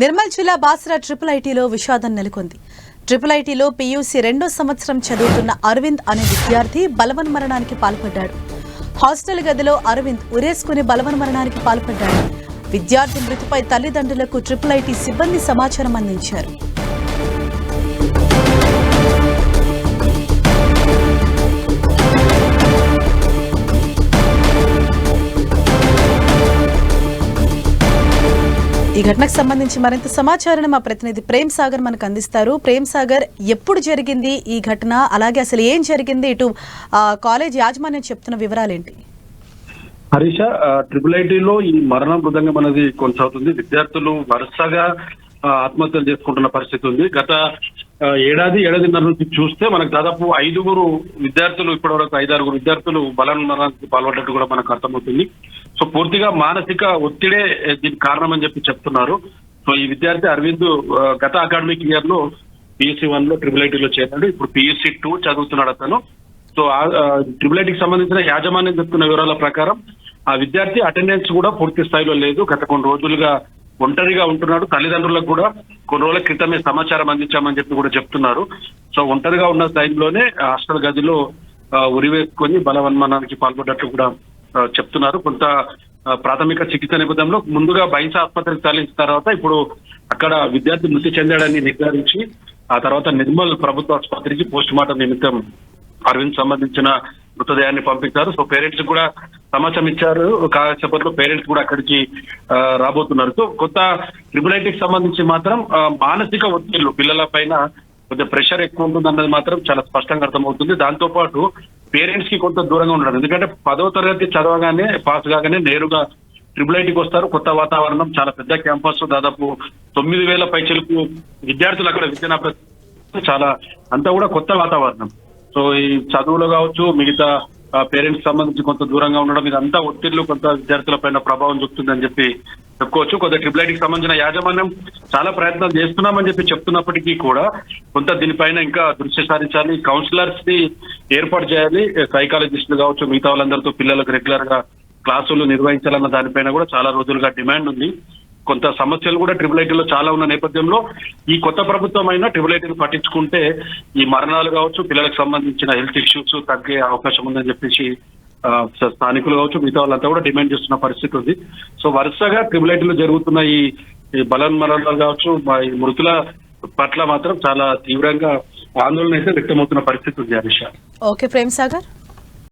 నిర్మల్ జిల్లా బాసరా ట్రిపుల్ ఐటీలో విషాదం నెలకొంది. ట్రిపుల్ ఐటీలో పీయూసీ రెండో సంవత్సరం చదువుతున్న అరవింద్ అనే విద్యార్థి బలవన్మరణానికి పాల్పడ్డాడు. హాస్టల్ గదిలో అరవింద్ ఉరేసుకుని బలవన్మరణానికి పాల్పడ్డాడు. విద్యార్థి మృతిపై తల్లిదండ్రులకు ట్రిపుల్ ఐటీ సిబ్బంది సమాచారం అందించారు. ఈ ఘటనకు సంబంధించి మరింత సమాచారాన్ని మా ప్రతినిధి ప్రేమ్ సాగర్ మనకు అందిస్తారు. ప్రేమ్ సాగర్ ఎప్పుడు జరిగింది ఈ ఘటన? అలాగే అసలు ఏం జరిగింది? ఇటు కాలేజ్ యాజమాన్యం చెప్తున్న వివరాలేంటి? హరీష ఆ, ట్రిపుల్ ఐటీలో ఈ మరణ మృదంగం అనేది కొనసాగుతుంది. విద్యార్థులు వరుసగా ఆత్మహత్యలు చేసుకుంటున్న పరిస్థితి ఉంది. గత ఏడాది ఏడాదిన్నర నుంచి చూస్తే మనకు దాదాపు ఐదుగురు విద్యార్థులు ఇప్పటివరకు ఐదారుగురు విద్యార్థులు బలవన్మరణానికి పాల్పడ్డట్టు కూడా మనకు అర్థమవుతుంది. సో పూర్తిగా మానసిక ఒత్తిడే దీనికి కారణం అని చెప్పి చెప్తున్నారు. సో ఈ విద్యార్థి అరవింద్ గత అకాడమిక్ ఇయర్లో పిఎస్సి వన్లో ట్రిపుల్ ఐటీలో చేరాడు. ఇప్పుడు పిఎస్సి టూ చదువుతున్నాడు అతను. సో ట్రిపుల్ ఐటీకి సంబంధించిన యాజమాన్యం చెప్తున్న వివరాల ప్రకారం ఆ విద్యార్థి అటెండెన్స్ కూడా పూర్తి స్థాయిలో లేదు. గత కొన్ని రోజులుగా ఒంటరిగా ఉంటున్నాడు. తల్లిదండ్రులకు కూడా కొన్ని రోజుల క్రితమే సమాచారం అందించామని చెప్పి కూడా చెప్తున్నారు. సో ఒంటరిగా ఉన్న టైంలోనే హాస్టల్ గదిలో ఉరివేసుకొని బలవన్మనానికి పాల్పడ్డట్లు కూడా చెప్తున్నారు. కొంత ప్రాథమిక చికిత్స నేపథ్యంలో ముందుగా బైన్స్ ఆసుపత్రికి తరలించిన తర్వాత ఇప్పుడు అక్కడ విద్యార్థి మృతి చెందాడని నిర్ధారించి ఆ తర్వాత నిర్మల్ ప్రభుత్వ ఆసుపత్రికి పోస్ట్ మార్టం నిమిత్తం అరవింద్ సంబంధించిన మృతదేహాన్ని పంపించారు. సో పేరెంట్స్ కూడా సమాచారం ఇచ్చారు. కాసేపట్లో పేరెంట్స్ కూడా అక్కడికి రాబోతున్నారు. సో కొత్త ట్రిపుల్ సంబంధించి మాత్రం మానసిక ఒత్తిళ్ళు పిల్లల పైన కొంచెం ప్రెషర్ ఎక్కువ ఉంటుంది అన్నది మాత్రం చాలా స్పష్టంగా అర్థమవుతుంది. దాంతో పాటు పేరెంట్స్కి కొంత దూరంగా ఉండడం. ఎందుకంటే పదో తరగతి చదవగానే పాస్ కాగానే నేరుగా ట్రిపుల్ ఐటీకి వస్తారు. కొత్త వాతావరణం చాలా పెద్ద క్యాంపస్ దాదాపు తొమ్మిది వేల పైచలకు విద్యార్థులు అక్కడ విద్యను చాలా అంతా కూడా కొత్త వాతావరణం. సో ఈ చదువులో కావచ్చు మిగతా పేరెంట్స్ సంబంధించి కొంత దూరంగా ఉండడం ఇదంతా ఒత్తిళ్ళు కొంత విద్యార్థుల పైన ప్రభావం చూపుతుందని చెప్పి చెప్పుకోవచ్చు. కొంత ట్రిపుల్ ఐటీకి సంబంధించిన యాజమాన్యం చాలా ప్రయత్నాలు చేస్తున్నామని చెప్పి చెప్తున్నప్పటికీ కూడా కొంత దీనిపైన ఇంకా దృష్టి సారించాలి. కౌన్సిలర్స్ని ఏర్పాటు చేయాలి. సైకాలజిస్టులు కావచ్చు మిగతా వాళ్ళందరితో పిల్లలకు రెగ్యులర్గా క్లాసులు నిర్వహించాలన్న దానిపైన కూడా చాలా రోజులుగా డిమాండ్ ఉంది. కొంత సమస్యలు కూడా ట్రిపుల్ ఐటీలో చాలా ఉన్న నేపథ్యంలో ఈ కొత్త ప్రభుత్వం అయినా ట్రిపుల్ ఐటీని పట్టించుకుంటే ఈ మరణాలు కావచ్చు పిల్లలకు సంబంధించిన హెల్త్ ఇష్యూస్ తగ్గే అవకాశం ఉందని చెప్పేసి స్థానికులు కావచ్చు మిగతా వాళ్ళంతా కూడా డిమాండ్ చేస్తున్న పరిస్థితి ఉంది. సో వరుసగా ట్రిపుల్ ఐటీలో జరుగుతున్న ఈ ఈ బలన్మరణాలు కావచ్చు మృతుల పట్ల మాత్రం చాలా తీవ్రంగా ఆందోళన అయితే వ్యక్తమవుతున్న పరిస్థితి ఉంది హరీష ఓకే ప్రేమ్ సాగర్.